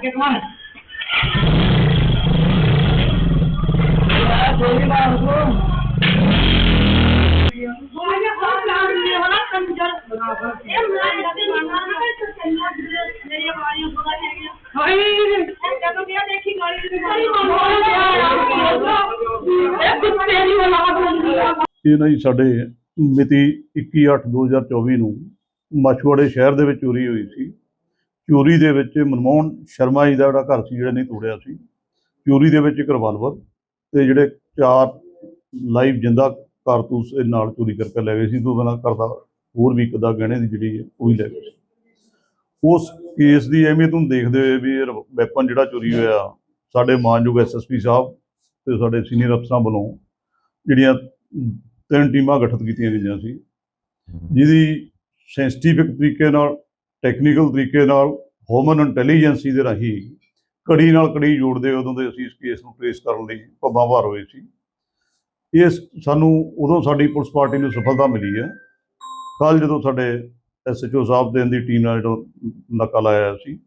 sakit man. Wala, ਇਹ ਕੁੱਤੇ ਨਾ ਜੀ ਸਾਡੇ ਮਿਤੀ 21/8/2024 ਨੂੰ ਮਛਵਾੜੇ ਸ਼ਹਿਰ ਦੇ ਵਿੱਚ ਚੋਰੀ ਹੋਈ ਸੀ। ਚੋਰੀ ਦੇ ਵਿੱਚ ਮਨਮੋਹਨ ਸ਼ਰਮਾ ਜੀ ਦਾ ਜਿਹੜਾ ਘਰ ਸੀ, ਜਿਹੜਾ ਨਹੀਂ ਤੋੜਿਆ ਸੀ। ਚੋਰੀ ਦੇ ਵਿੱਚ ਇੱਕ ਰਿਵਾਲਵਰ ਤੇ ਜਿਹੜੇ ਚਾਰ ਲਾਈਵ ਜਿੰਦਾ ਕਾਰਤੂਸ ਇਹ ਨਾਲ ਚੋਰੀ ਕਰਕੇ ਲੈ ਗਏ ਸੀ। ਤੋਂ ਬਿਨਾਂ ਕਰਦਾ ਹੋਰ ਵੀ ਇੱਕ ਦਾ ਗਹਿਣੇ ਦੀ ਜਿਹੜੀ ਹੈ, ਉਹ ਹੀ ਲੈ ਗਏ ਸੀ। ਉਸ ਕੇਸ ਦੀ ਅਹਿਮੀਅਤ ਨੂੰ ਦੇਖਦੇ ਹੋਏ ਵੀ ਇਹ ਵੈਪਨ ਜਿਹੜਾ ਚੋਰੀ ਹੋਇਆ ਸਾਡੇ ਮਾਨਯੋਗ ਐਸਐਸਪੀ ਸਾਹਿਬ ਤੇ ਸਾਡੇ ਸੀਨੀਅਰ ਅਫਸਰਾਂ ਵੱਲੋਂ ਜਿਹੜੀਆਂ ਤਿੰਨ ਟੀਮਾਂ ਗਠਿਤ ਕੀਤੀਆਂ ਗਈਆਂ ਸੀ, ਜਿਹਦੀ ਸੈਂਸਿਟਿਵਿਕ ਤਰੀਕੇ ਨਾਲ, ਟੈਕਨੀਕਲ ਤਰੀਕੇ ਨਾਲ ਹੋਮਨ ਇੰਟੈਲੀਜੈਂਸੀ ਦੇ ਰਾਹੀਂ ਕੜੀ ਨਾਲ ਕੜੀ ਜੋੜਦੇ ਉਦੋਂ ਦੇ ਅਸੀਂ ਇਸ ਕੇਸ ਨੂੰ ਟ੍ਰੇਸ ਕਰਨ ਲਈ ਭੱਬਾਂ ਭਾਰ ਹੋਏ ਸੀ। ਇਸ ਸਾਨੂੰ ਉਦੋਂ ਸਾਡੀ ਪੁਲਿਸ ਪਾਰਟੀ ਨੂੰ ਸਫਲਤਾ ਮਿਲੀ ਹੈ। ਕੱਲ ਜਦੋਂ ਸਾਡੇ ਐਸਐਚਓ ਸਾਹਿਬ ਦੇ ਦੀ ਟੀਮ ਨਾਲ ਜਿਹੜਾ ਨਾਕਾ ਲਾਇਆ ਸੀ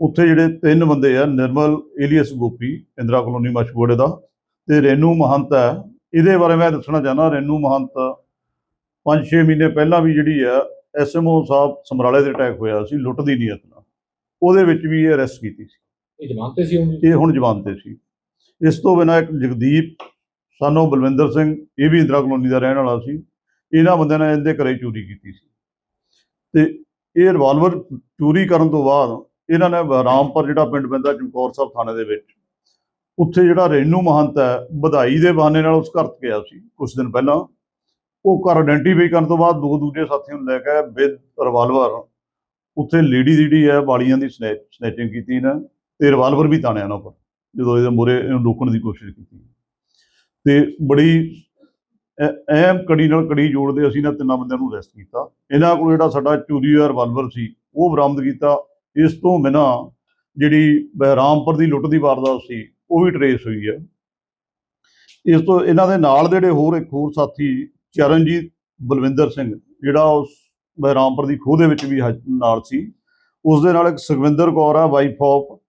ਉੱਥੇ ਜਿਹੜੇ ਤਿੰਨ ਬੰਦੇ ਆ ਨਿਰਮਲ ਏਲੀਅਸ ਗੋਪੀ ਇੰਦਰਾ ਕਲੋਨੀ ਮਸ਼ਹੂੜੇ ਦਾ ਤੇ ਰੇਨੂ ਮਹੰਤ ਹੈ। ਇਹਦੇ ਬਾਰੇ ਮੈਂ ਦੱਸਣਾ ਚਾਹੁੰਦਾ ਰੇਨੂ ਮਹੰਤ 5-6 ਮਹੀਨੇ ਪਹਿਲਾਂ ਵੀ ਜਿਹੜੀ ਆ ਐਸਐਮਓ ਸਾਹਿਬ ਸਮਰਾਲੇ ਦੇ ਅਟੈਕ ਹੋਇਆ ਸੀ ਲੁੱਟ ਦੀ ਨੀਅਤ ਨਾਲ। ਉਹਦੇ ਵਿੱਚ ਵੀ ਇਹ ਅਰੈਸਟ ਕੀਤੀ ਸੀ। ਇਹ ਜਮਾਨਤੇ ਸੀ ਉਹਦੀ ਇਹ ਹੁਣ ਜਵਾਨ ਤੇ ਸੀ। ਇਸ ਤੋਂ ਬਿਨਾਂ ਇੱਕ ਜਗਦੀਪ ਸਾਨੂੰ ਬਲਵਿੰਦਰ ਸਿੰਘ ਇਹ ਵੀ ਇੰਦਰਾ ਕਲੋਨੀ ਦਾ ਰਹਿਣ ਵਾਲਾ ਸੀ। ਇਹਨਾਂ ਬੰਦਿਆਂ ਨੇ ਇਹਦੇ ਘਰੇ ਚੋਰੀ ਕੀਤੀ ਸੀ। ਤੇ ਇਹ ਰਿਵਾਲਵਰ ਚੋਰੀ ਕਰਨ ਤੋਂ ਬਾਅਦ ਇਹਨਾਂ ਨੇ ਰਾਮਪੁਰ ਜਿਹੜਾ ਪਿੰਡ ਪੈਂਦਾ ਚਮਕੌਰ ਸਾਹਿਬ ਥਾਣੇ ਦੇ ਵਿੱਚ, ਉੱਥੇ ਜਿਹੜਾ ਰੇਨੂ ਮਹੰਤ ਹੈ, ਵਧਾਈ ਦੇ ਬਹਾਨੇ ਨਾਲ ਉਸ ਘਰ 'ਚ ਗਿਆ ਸੀ ਕੁਝ ਦਿਨ ਪਹਿਲਾਂ। ਉਹ ਘਰ ਆਇਡੈਂਟੀਫਾਈ ਕਰਨ ਤੋਂ ਬਾਅਦ ਦੋ ਦੂਜੇ ਸਾਥੀਆਂ ਨੂੰ ਲੈ ਕੇ ਵਿਦ ਰਿਵਾਲਵਰ ਉੱਥੇ ਲੇਡੀ ਜਿਹੜੀ ਹੈ, ਵਾਲੀਆਂ ਦੀ ਸਨੈਚਿੰਗ ਕੀਤੀ ਨਾ ਤੇ ਰਿਵਾਲਵਰ ਵੀ ਤਾਣਿਆ ਉਹਨਾਂ ਪਰ ਜਦੋਂ ਇਹਦੇ ਮੂਹਰੇ ਇਹਨੂੰ ਰੋਕਣ ਦੀ ਕੋਸ਼ਿਸ਼ ਕੀਤੀ। ਤੇ ਬੜੀ ਅਹਿਮ ਕੜੀ ਨਾਲ ਕੜੀ ਜੋੜਦੇ ਅਸੀਂ ਇਹਨਾਂ ਤਿੰਨਾਂ ਬੰਦਿਆਂ ਨੂੰ ਅਰੈਸਟ ਕੀਤਾ। ਇਹਨਾਂ ਕੋਲ ਜਿਹੜਾ ਸਾਡਾ ਚੋਰੀ ਹੋਇਆ ਰਿਵਾਲਵਰ ਸੀ, ਉਹ ਬਰਾਮਦ ਕੀਤਾ। ਇਸ ਤੋਂ ਬਿਨਾਂ ਜਿਹੜੀ ਬਹਿਰਾਮਪੁਰ ਦੀ ਲੁੱਟ ਦੀ ਵਾਰਦਾਤ ਸੀ, ਉਹ ਵੀ ਟਰੇਸ ਹੋਈ ਹੈ। ਇਸ ਤੋਂ ਇਹਨਾਂ ਦੇ ਨਾਲ ਜਿਹੜੇ ਹੋਰ ਇੱਕ ਹੋਰ ਸਾਥੀ, ਚਰਨਜੀਤ ਬਲਵਿੰਦਰ ਸਿੰਘ, ਜਿਹੜਾ ਉਸ ਬਹਿਰਾਮਪੁਰ ਦੀ ਖੋਹ ਦੇ ਵਿੱਚ ਵੀ ਹਾਜ- ਨਾਲ ਸੀ, ਉਸ ਦੇ ਨਾਲ ਇੱਕ ਸੁਖਵਿੰਦਰ ਕੌਰ ਆ ਵਾਈਫ ਆਫ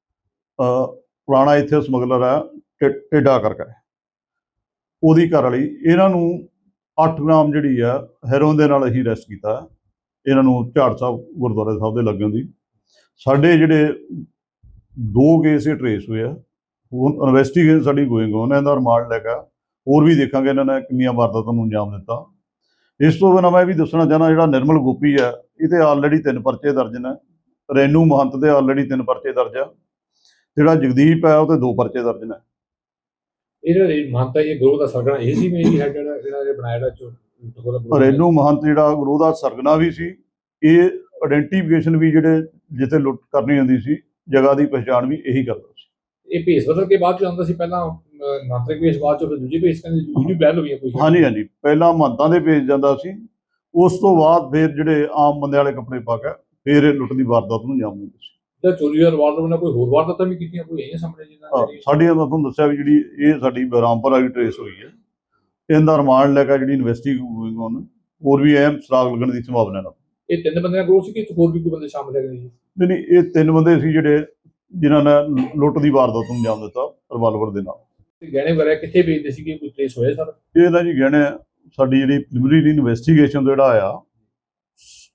ਪੁਰਾਣਾ ਇੱਥੇ ਸਮਗਲਰ ਹੈ ਟੇਡਾ ਟਿੱਡਾ ਕਰਕੇ ਉਹਦੀ ਘਰ ਵਾਲੀ, ਇਹਨਾਂ ਨੂੰ 8 ਗ੍ਰਾਮ ਜਿਹੜੀ ਆ ਹੈਰੋਨ ਦੇ ਨਾਲ ਅਸੀਂ ਅਰੈਸਟ ਕੀਤਾ। ਇਹਨਾਂ ਨੂੰ ਝਾੜ ਸਾਹਿਬ ਗੁਰਦੁਆਰਾ ਸਾਹਿਬ ਦੇ ਲੱਗਣ ਦੀ। ਸਾਡੇ ਜਿਹੜੇ ਦੋ ਕੇਸ ਇਹ ਟਰੇਸ ਹੋਏ ਆ ਹੁਣ ਇਨਵੈਸਟੀਗੇਸ਼ਨ ਸਾਡੀ ਗੋਇੰਗ ਉਹਨਾਂ ਦਾ ਰਿਮਾਂਡ ਲੈ ਕੇ ਹੋਰ ਵੀ ਦੇਖਾਂਗੇ ਇਹਨਾਂ ਨੇ ਕਿੰਨੀਆਂ ਵਾਰਦਾਤਾਂ ਨੂੰ ਅੰਜਾਮ ਦਿੱਤਾ। ਇਸ ਤੋਂ ਬਿਨਾਂ ਮੈਂ ਵੀ ਦੱਸਣਾ ਚਾਹਨਾ ਜਿਹੜਾ ਨਿਰਮਲ ਗੋਪੀ ਆ ਇਹ ਤੇ ਆਲਰੇਡੀ ਤਿੰਨ ਪਰਚੇ ਦਰਜ ਨੇ। ਰੈਨੂ ਮਹੰਤ ਦੇ ਆਲਰੇਡੀ ਤਿੰਨ ਪਰਚੇ ਦਰਜ ਆ। ਜਿਹੜਾ ਜਗਦੀਪ ਹੈ ਉਹ ਤੇ ਦੋ ਪਰਚੇ ਦਰਜ ਨੇ। ਇਹਦਾ ਮਾਨਤਾ ਇਹ ਗਰੋਹ ਦਾ ਸਰਗਣਾ ਇਹ ਸੀ ਮੇਰੀ ਹੈਡ ਜਿਹੜਾ ਜਿਹੜਾ ਇਹ ਬਣਾਇਆ ਉਹਦਾ ਹੈ। ਰੈਨੂ ਮਹੰਤ ਜਿਹੜਾ ਗੁਰੂ ਦਾ ਸਰਗਨਾ ਵੀ ਸੀ ਇਹ ਆਇਡੈਂਟੀਫਿਕੇਸ਼ਨ ਵੀ ਜਿਹੜੇ ਜਿੱਥੇ ਲੁੱਟ ਕਰਨੀ ਹੁੰਦੀ ਸੀ ਜਗ੍ਹਾ ਦੀ ਪਛਾਣ ਵੀ ਇਹੀ ਕਰਦਾ ਸੀ। ਇਹ ਭੇਸ ਬਦਲ ਕੇ ਬਾਅਦ ਚ ਆਉਂਦਾ ਸੀ ਪਹਿਲਾਂ ਨਾਤਰਿਕ ਭੇਸ ਬਾਅਦ ਚ ਫਿਰ ਦੂਜੀ ਭੇਸ ਕਹਿੰਦੇ ਦੂਜੀ ਬਹਿਲ ਹੋਈ ਹੈ ਕੋਈ ਹਾਂਜੀ ਹਾਂਜੀ। ਪਹਿਲਾਂ ਮਹੰਤਾਂ ਦੇ ਭੇਜ ਜਾਂਦਾ ਸੀ ਉਸ ਤੋਂ ਬਾਅਦ ਫਿਰ ਜਿਹੜੇ ਆਮ ਬੰਦੇ ਵਾਲੇ ਕੱਪੜੇ ਪਾ ਕੇ ਫਿਰ ਇਹ ਲੁੱਟ ਦੀ ਵਾਰਦਾਤ ਨੂੰ ਅੰਜਾਮ ਦਿੰਦੇ ਸੀ। ਜਿਹੜਾ ਚੋਰੀ ਦਾ ਰਿਵਾਲਵਰ ਨੇ ਕੋਈ ਹੋਰ ਵਾਰਦਾਤਾਂ ਵੀ ਕੀਤੀਆਂ ਕੋਈ ਇਹ ਸਾਹਮਣੇ ਜਿੱਦਾਂ ਹਾਂ, ਜਿਹੜੀ- ਸਾਡੀ ਮੈਂ ਤੁਹਾਨੂੰ ਦੱਸਿਆ ਵੀ ਜਿਹੜੀ ਇਹ ਸਾਡੀ ਬਰਾਮਪੁਰ ਵਾਲੀ ਟਰੇਸ ਹੋਈ ਹੈ। ਇਹਦਾ ਰਿਮਾਂਡ ਲੈ ਕੇ ਜਿਹੜੀ ਇਨਵੈਸਟੀਗੇਸ਼ਨ ਹੋਣ ਹੋਰ ਵੀ ਅਹਿਮ ਸਰਾਗ ਲੱਗਣ ਦੀ ਸੰਭਾਵਨਾ ਹੈ ਇਹ ਤਿੰਨ ਬੰਦਿਆਂ ਦਾ ਗਰੋਹ ਸੀ ਕਿ ਹੋਰ ਵੀ ਕੋਈ ਬੰਦੇ ਸ਼ਾਮਲ ਹੈਗੇ ਜੀ? ਨਹੀਂ ਨਹੀਂ ਇਹ ਤਿੰਨ ਬੰਦੇ ਸੀ ਜਿਹੜੇ ਜਿਨ੍ਹਾਂ ਨੇ ਲੁੱਟ ਦੀ ਵਾਰਦਾਤ ਨੂੰ ਅੰਜਾਮ ਦਿੱਤਾ ਰਿਵਾਲਵਰ ਦੇ ਨਾਲ। ਤੇ ਗਹਿਣੇ ਵਗੈਰਾ ਕਿੱਥੇ ਵੇਚਦੇ ਸੀਗੇ? ਕੋਈ ਟ੍ਰੇਸ ਹੋਇਆ ਸਰ? ਇਹ ਨਾ ਜੀ ਗਹਿਣੇ ਸਾਡੀ ਜਿਹੜੀ ਪ੍ਰੀਲਿਮਿਨਰੀ ਇਨਵੈਸਟੀਗੇਸ਼ਨ ਜਿਹੜਾ ਆਇਆ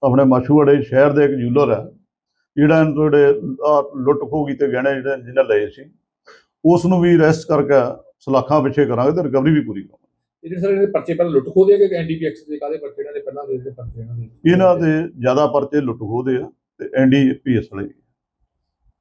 ਆਪਣੇ ਮਸ਼ਹੂੜੇ ਸ਼ਹਿਰ ਦੇ ਇੱਕ ਜੂਲਰ ਹੈ ਜਿਹੜਾ ਇਹਨਾਂ ਤੋਂ ਜਿਹੜੇ ਆਹ ਲੁੱਟ ਖੋਹ ਕੀਤੇ ਗਹਿਣੇ ਜਿਹੜੇ ਜਿਹਨੇ ਲਏ ਸੀ ਉਸ ਨੂੰ ਵੀ ਅਰੈਸਟ ਕਰਕੇ ਸਲਾਖਾਂ ਪਿੱਛੇ ਕਰਾਂਗੇ ਤੇ ਰਿਕਵਰੀ ਵੀ ਪੂਰੀ ਕਰਾਂਗੇ। ਇਹ ਜਿਹੜੇ ਸਰ ਇਹਦੇ ਪਰਚੇ ਪਹਿਲਾਂ ਲੁੱਟ ਖੋਹ ਦੇ ਕਿ ਐਨਡੀਪੀਐਕਸ ਦੇ ਕਾਦੇ ਪਰਚੇ ਇਹਨਾਂ ਦੇ ਪਹਿਲਾਂ ਦੇ ਪਰਚੇ ਇਹਨਾਂ ਦੇ ਇਹਨਾਂ ਦੇ ਜ਼ਿਆਦਾ ਪਰਚੇ ਲੁੱਟ ਖੋਹ ਦੇ ਆ ਤੇ ਐਨਡੀਪੀਐਸ ਵਾਲੇ ਵੀ।